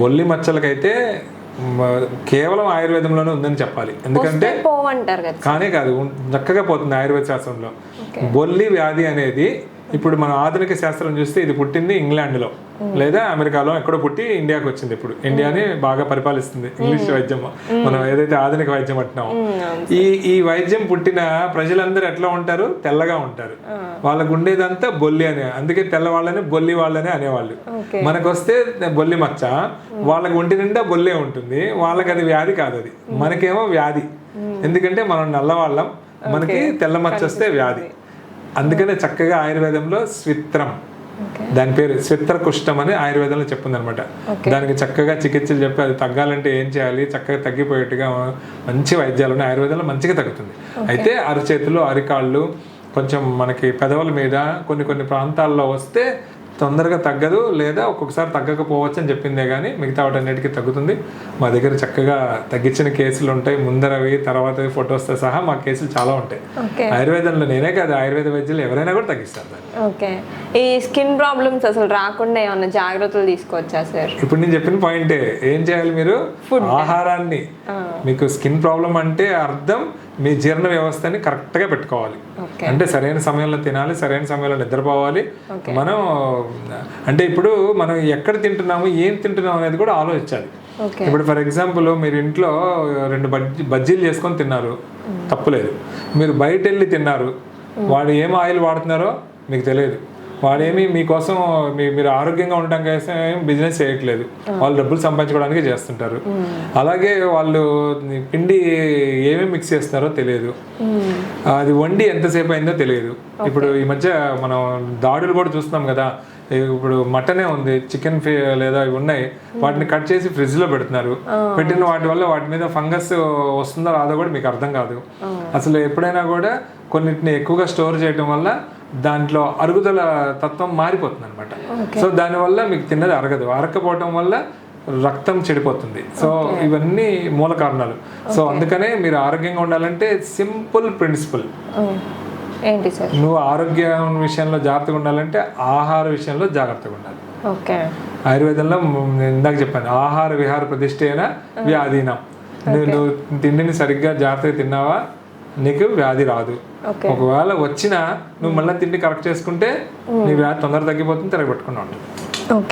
బొల్లి మచ్చలకైతే కేవలం ఆయుర్వేదంలోనే ఉందని చెప్పాలి. ఎందుకంటే కానే కాదు చక్కగా పోతుంది ఆయుర్వేద శాస్త్రంలో. బొల్లి వ్యాధి అనేది ఇప్పుడు మన ఆధునిక శాస్త్రం చూస్తే ఇది పుట్టింది ఇంగ్లాండ్లో. లేదా అమెరికాలో ఎక్కడో పుట్టి ఇండియాకి వచ్చింది ఇప్పుడు. ఇండియాని బాగా పరిపాలిస్తుంది ఇంగ్లీష్ వైద్యం మనం ఏదైతే ఆధునిక వైద్యం అంటున్నామో. ఈ ఈ వైద్యం పుట్టిన ప్రజలందరూ ఎట్లా ఉంటారు? తెల్లగా ఉంటారు. వాళ్ళకు ఉండేదంతా బొల్లి అనే అందుకే తెల్లవాళ్ళని బొల్లి వాళ్ళని అనేవాళ్ళు. మనకు వస్తే బొల్లి మచ్చ వాళ్ళకి ఒంటి నిండా బొల్లే ఉంటుంది. వాళ్ళకి అది వ్యాధి కాదు అది. మనకేమో వ్యాధి. ఎందుకంటే మనం నల్లవాళ్ళం మనకి తెల్ల మచ్చ వస్తే వ్యాధి. అందుకనే చక్కగా ఆయుర్వేదంలో స్విత్రం. దాని పేరు స్విత్ర కుష్టం అని ఆయుర్వేదంలో చెప్పింది అనమాట దానికి చక్కగా చికిత్సలు చెప్పి అది తగ్గాలంటే ఏం చేయాలి? చక్కగా తగ్గిపోయేట్టుగా మంచి వైద్యాలు ఉన్నాయి. ఆయుర్వేదంలో మంచిగా తగ్గుతుంది. అయితే అరచేతులు అరికాళ్ళు కొంచెం మనకి పెదవుల మీద కొన్ని కొన్ని ప్రాంతాల్లో వస్తే తొందరగా తగ్గదు లేదా ఒక్కొక్కసారి తగ్గకపోవచ్చు అని చెప్పిందే కానీ మిగతా వాటన్నిటికీ తగ్గుతుంది. మా దగ్గర చక్కగా తగ్గించిన కేసులు ఉంటాయి. ముందరవి తర్వాత ఫొటోస్తో సహా మా కేసులు చాలా ఉంటాయి. ఆయుర్వేదంలో నేనే కాదు ఆయుర్వేద వైద్యులు ఎవరైనా కూడా తగ్గిస్తారు ఓకే. ఈ స్కిన్ ప్రాబ్లమ్స్ అసలు రాకుండా ఏమన్నా జాగ్రత్తలు తీసుకోవచ్చా సార్? ఇప్పుడు నేను చెప్పిన పాయింటే ఏం చేయాలి మీరు? ఆహారాన్ని. మీకు స్కిన్ ప్రాబ్లం అంటే అర్థం మీ జీర్ణ వ్యవస్థని కరెక్ట్గా పెట్టుకోవాలి అంటే సరైన సమయంలో తినాలి సరైన సమయంలో నిద్రపోవాలి. మనం అంటే ఇప్పుడు మనం ఎక్కడ తింటున్నాము ఏం తింటున్నాము అనేది కూడా ఆలోచించాలి. ఇప్పుడు ఫర్ ఎగ్జాంపుల్ మీరు ఇంట్లో రెండు బజ్జీ బజ్జీలు చేసుకొని తిన్నారు. తప్పులేదు. మీరు బయట వెళ్ళి తిన్నారు వాడు ఏం ఆయిల్ వాడుతున్నారో మీకు తెలియదు. వాడేమి మీకోసం మీ మీరు ఆరోగ్యంగా ఉండడం కోసం బిజినెస్ చేయట్లేదు. వాళ్ళు డబ్బులు సంపాదించుకోవడానికి చేస్తుంటారు. అలాగే వాళ్ళు పిండి ఏమేమి మిక్స్ చేస్తున్నారో తెలియదు. అది వండి ఎంతసేపు అయిందో తెలియదు. ఇప్పుడు ఈ మధ్య మనం దాడులు కూడా చూస్తున్నాం కదా. ఇప్పుడు మటనే ఉంది చికెన్ లేదా ఇవి ఉన్నాయి. వాటిని కట్ చేసి ఫ్రిడ్జ్లో పెడుతున్నారు పెట్టిన వాటి వల్ల వాటి మీద ఫంగస్ వస్తుందో రాదో కూడా మీకు అర్థం కాదు. అసలు ఎప్పుడైనా కూడా కొన్నిటిని ఎక్కువగా స్టోర్ చేయడం వల్ల దాంట్లో అరుగుదల తత్వం మారిపోతుంది అనమాట సో దానివల్ల మీకు తిన్నది అరగదు. అరగకపోవటం వల్ల రక్తం చెడిపోతుంది. సో ఇవన్నీ మూల కారణాలు. సో అందుకనే మీరు ఆరోగ్యంగా ఉండాలంటే సింపుల్ ప్రిన్సిపల్. ఏంటి సార్? నువ్వు ఆరోగ్యం విషయంలో జాగ్రత్తగా ఉండాలంటే ఆహార విషయంలో జాగ్రత్తగా ఉండాలి. ఓకే. ఆయుర్వేదంలో ఇందాక చెప్పాను ఆహార విహార ప్రతిష్ట అయినా వ్యాధీనం నువ్వు నువ్వు తిండిని సరిగ్గా జాగ్రత్తగా తిన్నావా? నీకు వ్యాధి రాదు. ఒకవేళ వచ్చినా నువ్వు మళ్ళీ తిండి కరెక్ట్ చేసుకుంటే నీ వ్యాధి తొందర తగ్గిపోతుంది తిరగబెట్టుకున్నా ఉంటుంది